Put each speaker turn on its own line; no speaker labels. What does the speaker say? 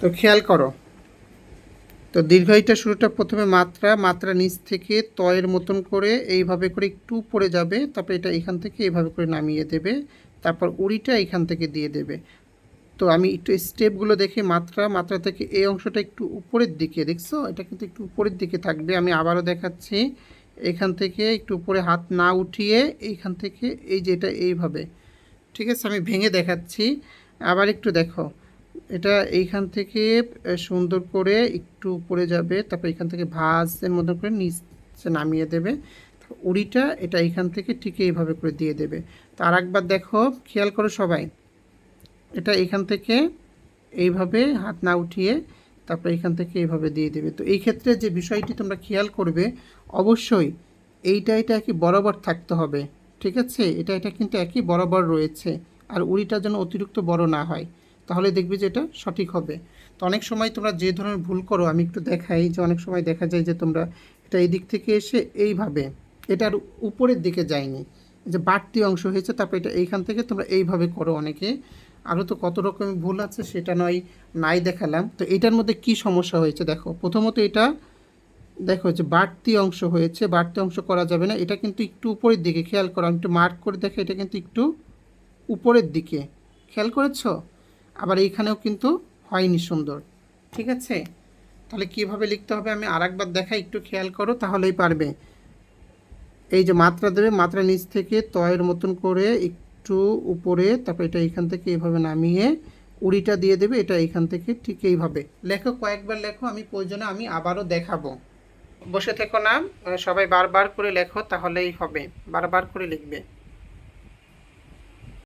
তো খেয়াল করো। তো দীর্ঘায়িটা শুরুটা প্রথমে মাত্রা মাত্রা নিচ থেকে তয়ের মতন করে এইভাবে করে একটু পড়ে যাবে, তারপর এটা এখান থেকে এইভাবে করে নামিয়ে দেবে, তারপর উড়িটা এখান থেকে দিয়ে দেবে। তো আমি একটু স্টেপগুলো দেখে মাত্রা মাত্রা থেকে এই অংশটা একটু উপরের দিকে, দেখছ? এটা কিন্তু একটু উপরের দিকে থাকবে। আমি আবারও দেখাচ্ছি, এখান থেকে একটু উপরে হাত না উঠিয়ে এইখান থেকে এই যে এটা এইভাবে। ঠিক আছে? আমি ভেঙে দেখাচ্ছি। আবার একটু দেখো। এটা এইখান থেকে সুন্দর করে একটু উপরে যাবে, তারপর এখান থেকে ভাজের মতো করে নিচে নামিয়ে দেবে উড়িটা এটা এইখান থেকে ঠিক এইভাবে করে দিয়ে দেবে। তো আর একবার দেখো, খেয়াল করো সবাই, এটা এখান থেকে এইভাবে হাত না উঠিয়ে তারপর এখান থেকে এইভাবে দিয়ে দেবে। তো এই ক্ষেত্রে যে বিষয়টি তোমরা খেয়াল করবে, অবশ্যই এইটা, এটা একই বরাবর থাকতে হবে, ঠিক আছে? এটা এটা কিন্তু একই বরাবর রয়েছে, আর উড়িটা যেন অতিরিক্ত বড় না হয়। তাহলে দেখবে যে এটা সঠিক হবে। তো অনেক সময় তোমরা যে ধরনের ভুল করো, আমি একটু দেখাই যে অনেক সময় দেখা যায় যে তোমরা এটা এই দিক থেকে এসে এইভাবে, এটার উপরের দিকে যায়নি যে বাড়তি অংশ হয়েছে, তারপর এটা এইখান থেকে তোমরা এইভাবে করো অনেকে। আরও তো কত রকমের ভুল আছে সেটা নয়, নাই দেখালাম। তো এটার মধ্যে কি সমস্যা হয়েছে দেখো, প্রথমত এটা, দেখো যে বাড়তি অংশ হয়েছে, বাড়তি অংশ করা যাবে না, এটা কিন্তু একটু উপরের দিকে, খেয়াল করো, আমি একটু মার্ক করে দেখো এটা কিন্তু একটু উপরের দিকে। খেয়াল করেছ? আবার এইখানেও কিন্তু হয়নি সুন্দর। ঠিক আছে? তাহলে কীভাবে লিখতে হবে? আমি আরেকবার দেখাই, একটু খেয়াল করো, তাহলেই পারবে। এই যে মাত্রা দেবে, মাত্রা নিচ থেকে তয়ের মতন করে একটু উপরে, তারপর এটা এইখান থেকে এইভাবে নামিয়ে উড়িটা দিয়ে দেবে, এটা এইখান থেকে ঠিক এইভাবে। লেখো, কয়েকবার লেখো, আমি প্রয়োজনে আমি আবারও দেখাবো। বসে থেকো না সবাই বারবার করে লেখো, তাহলেই হবে। বারবার করে লিখবে।